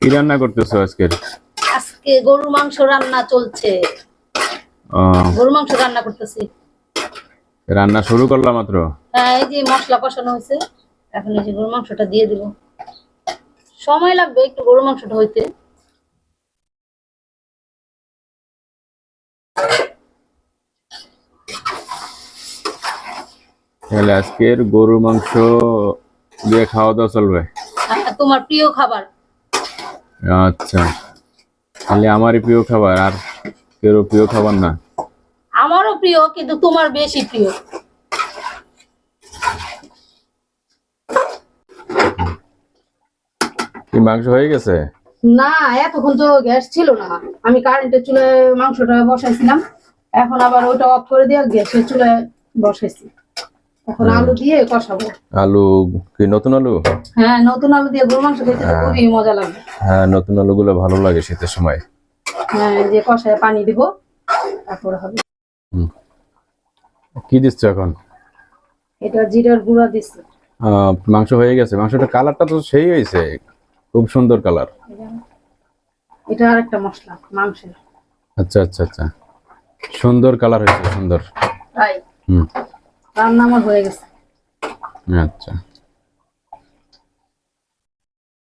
কি রান্না করতেছো আজকের আজকে গরুর মাংস রান্না চলছে। গরুর মাংস রান্না করতেছি। রান্না শুরু করলাম মাত্র? হ্যাঁ এই যে মশলা কষানো হয়েছে এখন এই যে গরুর মাংসটা দিয়ে দিব। সময় লাগবে একটু গরুর মাংসটা হইতে। তাহলে আজকের গরুর মাংস দিয়ে খাওয়া দাওয়া চলবে? হ্যাঁ, তোমার প্রিয় খাবার। আচ্ছা। তাহলে আমারই প্রিয় খাবার আর কেউ প্রিয় খাবার না। আমারও প্রিয় কিন্তু তোমার বেশি প্রিয়। কি মাংস হয়ে গেছে? না এতক্ষণ তো গ্যাস ছিল না। আমি কারেন্টের চুলায় মাংসটা বসাইছিলাম। এখন আবার ওইটা অফ করে দিয়ে গ্যাসের চুলায় বসাইছি। এখন আলু দিয়ে কষাবো। আলু কি নতুন আলু? হ্যাঁ নতুন আলু দিয়ে গরু মাংস খেতে খুবই মজা লাগবে হ্যাঁ নতুন আলুগুলো ভালো লাগে শীতের সময়। হ্যাঁ যে কষায় পানি দিব তারপরে হবে। কি দিচ্ছ এখন? এটা জিরার গুঁড়া দিচ্ছি। মাংস হয়ে গেছে। মাংসটা কালারটা তো সেই হয়েছে। খুব সুন্দর কালার। এটা আর একটা মশলা মাংসের। আচ্ছা আচ্ছা আচ্ছা। সুন্দর কালার হয়েছে সুন্দর। তাই? হুম। রান্না আমার হয়ে গেছে। আচ্ছা।